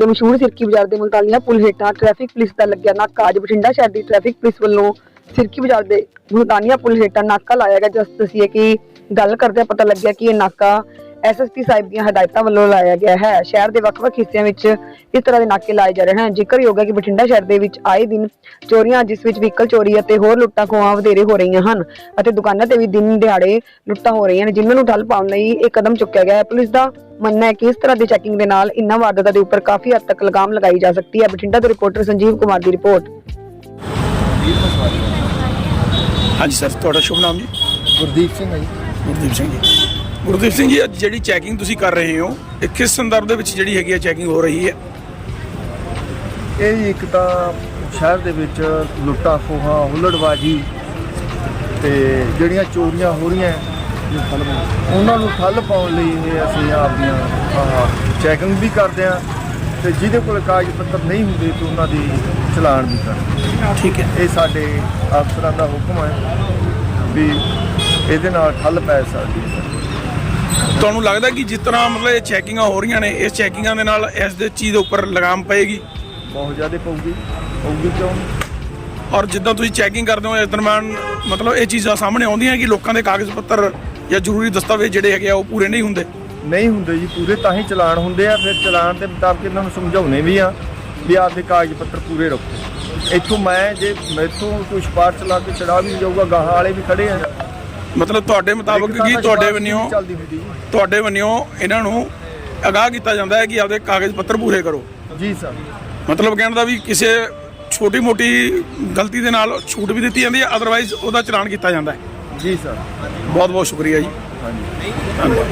ਦੇ ਮਸ਼ਹੂਰ ਸਿਰਕੀ ਬਾਜ਼ਾਰ ਦੇ ਮੁਲਤਾਨੀਆ ਪੁਲ ਹੇਠਾਂ ਟ੍ਰੈਫਿਕ ਪੁਲਿਸ ਦਾ ਲੱਗਿਆ ਨਾਕਾ। ਅੱਜ ਬਠਿੰਡਾ ਸ਼ਹਿਰ ਦੀ ਟ੍ਰੈਫਿਕ ਪੁਲਿਸ ਵੱਲੋਂ ਸਿਰਕੀ ਬਾਜ਼ਾਰ ਦੇ ਮੁਲਤਾਨੀਆ ਪੁਲ ਹੇਠਾਂ ਨਾਕਾ ਲਾਇਆ ਗਿਆ। ਜਿਸ ਦੱਸੀਏ ਕਿ ਗੱਲ ਕਰਦੇ ਪਤਾ ਲੱਗਿਆ ਕਿ ਇਹ ਨਾਕਾ ਐਸਐਸਪੀ ਸਾਹਿਬ ਦੀਆਂ ਹਦਾਇਤਾਂ ਵੱਲੋਂ ਲਾਇਆ ਗਿਆ ਹੈ। ਸ਼ਹਿਰ ਦੇ ਵੱਖ-ਵੱਖ ਹਿੱਸਿਆਂ ਵਿੱਚ ਇਸ ਤਰ੍ਹਾਂ ਦੇ ਨਾਕੇ ਲਾਏ ਜਾ ਰਹੇ ਹਨ। ਜ਼ਿਕਰਯੋਗ ਹੈ ਕਿ ਬਠਿੰਡਾ ਸ਼ਹਿਰ ਦੇ ਵਿੱਚ ਆਏ ਦਿਨ ਚੋਰੀਆਂ ਜਿਸ ਵਿੱਚ ਵਹੀਕਲ ਚੋਰੀ ਅਤੇ ਹੋਰ ਲੁੱਟਾਂ ਖੋਹਾਂ ਵਧੇਰੇ ਹੋ ਰਹੀਆਂ ਹਨ ਅਤੇ ਦੁਕਾਨਾਂ ਤੇ ਵੀ ਦਿਨ ਦਿਹਾੜੇ ਲੁੱਟਾਂ ਹੋ ਰਹੀਆਂ ਨੇ ਜਿਨ੍ਹਾਂ ਨੂੰ ਠੱਲ ਪਾਉਣ ਲਈ ਇਹ ਕਦਮ ਚੁੱਕਿਆ ਗਿਆ ਹੈ। ਪੁਲਿਸ ਦਾ ਮੰਨਣਾ ਹੈ ਕਿ ਇਸ ਤਰ੍ਹਾਂ ਦੀ ਚੈਕਿੰਗ ਦੇ ਨਾਲ ਇਨ੍ਹਾਂ ਵਾਰਦਾਤਾਂ ਦੇ ਉੱਪਰ ਕਾਫੀ ਹੱਦ ਤੱਕ ਲਗਾਮ ਲਗਾਈ ਜਾ ਸਕਦੀ ਹੈ। ਬਠਿੰਡਾ ਤੋਂ ਰਿਪੋਰਟਰ ਸੰਜੀਵ ਕੁਮਾਰ ਦੀ ਰਿਪੋਰਟ। ਹਾਂਜੀ ਸਰ ਤੁਹਾਡਾ ਸ਼ੁਭ ਨਾਮ ਜੀ? ਗੁਰਦੀਪ ਸਿੰਘ ਹੈ ਜੀ। ਗੁਰਦੀਪ ਸਿੰਘ ਜੀ। ਗੁਰਦੀਪ ਸਿੰਘ ਜੀ ਅੱਜ ਜਿਹੜੀ ਚੈਕਿੰਗ ਤੁਸੀਂ ਕਰ ਰਹੇ ਹੋ ਇਹ ਕਿਸ ਸੰਦਰਭ ਦੇ ਵਿੱਚ ਜਿਹੜੀ ਹੈਗੀ ਹੈ ਚੈਕਿੰਗ ਹੋ ਰਹੀ ਹੈ? ਇਹ ਜੀ ਇੱਕ ਤਾਂ ਸ਼ਹਿਰ ਦੇ ਵਿੱਚ ਲੁੱਟਾਂ ਖੋਹਾਂ ਹੁੱਲੜਬਾਜੀ ਤੇ ਜਿਹੜੀਆਂ ਚੋਰੀਆਂ ਹੋ ਰਹੀਆਂ ਉਹਨਾਂ ਨੂੰ ਠੱਲ ਪਾਉਣ ਲਈ ਇਹ ਅਸੀਂ ਆਪਦੀਆਂ ਚੈਕਿੰਗ ਵੀ ਕਰਦੇ ਆ ਤੇ ਜਿਹਦੇ ਕੋਲ ਕਾਗਜ਼ ਪੱਤਰ ਨਹੀਂ ਹੁੰਦੇ ਤੇ ਉਹਨਾਂ ਦੀ ਚਲਾਨ ਵੀ ਕਰਦੇ ਠੀਕ ਹੈ। ਇਹ ਸਾਡੇ ਅਫਸਰਾਂ ਦਾ ਹੁਕਮ ਹੈ ਵੀ ਇਹਦੇ ਨਾਲ ਠੱਲ ਪੈ ਸਕਦੀ ਹੈ। ਤੁਹਾਨੂੰ ਲੱਗਦਾ ਕਿ ਜਿਸ ਤਰ੍ਹਾਂ ਮਤਲਬ ਇਹ ਚੈਕਿੰਗਾਂ ਹੋ ਰਹੀਆਂ ਨੇ ਇਸ ਚੈਕਿੰਗਾਂ ਦੇ ਨਾਲ ਇਸ ਦੇ ਚੀਜ਼ ਦੇ ਉੱਪਰ ਲਗਾਮ ਪਏਗੀ? ਬਹੁਤ ਜ਼ਿਆਦਾ ਪਊਗੀ ਪਊਗੀ ਕਿਉਂ? ਔਰ ਜਿੱਦਾਂ ਤੁਸੀਂ ਚੈਕਿੰਗ ਕਰਦੇ ਹੋ ਇਸ ਦਰਮਿਆਨ ਮਤਲਬ ਇਹ ਚੀਜ਼ਾਂ ਸਾਹਮਣੇ ਆਉਂਦੀਆਂ ਕਿ ਲੋਕਾਂ ਦੇ ਕਾਗਜ਼ ਪੱਤਰ ਜਾਂ ਜ਼ਰੂਰੀ ਦਸਤਾਵੇਜ਼ ਜਿਹੜੇ ਹੈਗੇ ਆ ਉਹ ਪੂਰੇ ਨਹੀਂ ਹੁੰਦੇ? ਨਹੀਂ ਹੁੰਦੇ ਜੀ ਪੂਰੇ ਤਾਂ ਹੀ ਚਲਾਨ ਹੁੰਦੇ ਆ ਫਿਰ ਚਲਾਨ ਦੇ ਮੁਤਾਬਕ ਇਹਨਾਂ ਨੂੰ ਸਮਝਾਉਣੇ ਵੀ ਆ ਵੀ ਆਪਦੇ ਕਾਗਜ਼ ਪੱਤਰ ਪੂਰੇ ਰੱਖੋ। ਇੱਥੋਂ ਮੈਂ ਜੇ ਮੈਥੋਂ ਕੋਈ ਸਪਾਰ ਚਲਾ ਕੇ ਚੜਾ ਵੀ ਜਾਊਗਾ ਗਾਹਾਂ ਵਾਲੇ ਵੀ ਖੜੇ ਆ। ਮਤਲਬ ਤੁਹਾਡੇ ਮੁਤਾਬਕ ਕੀ ਤੁਹਾਡੇ ਵੱਲੋਂ। ਤੁਹਾਡੇ ਵੱਲੋਂ ਇਹਨਾਂ ਨੂੰ ਅਗਾਹ ਕੀਤਾ ਜਾਂਦਾ ਹੈ ਕਿ ਆਪਦੇ ਕਾਗਜ਼ ਪੱਤਰ ਪੂਰੇ ਕਰੋ। ਜੀ ਸਰ। ਮਤਲਬ ਕਹਿਣ ਦਾ ਵੀ ਕਿਸੇ ਛੋਟੀ ਮੋਟੀ ਗਲਤੀ ਦੇ ਨਾਲ ਛੂਟ ਵੀ ਦਿੱਤੀ ਜਾਂਦੀ ਹੈ ਅਦਰਵਾਈਜ਼ ਉਹਦਾ ਚਲਾਨ ਕੀਤਾ ਜਾਂਦਾ ਹੈ। ਜੀ ਸਰ। ਬਹੁਤ ਬਹੁਤ ਸ਼ੁਕਰੀਆ ਜੀ। ਹਾਂਜੀ। ਧੰਨਵਾਦ।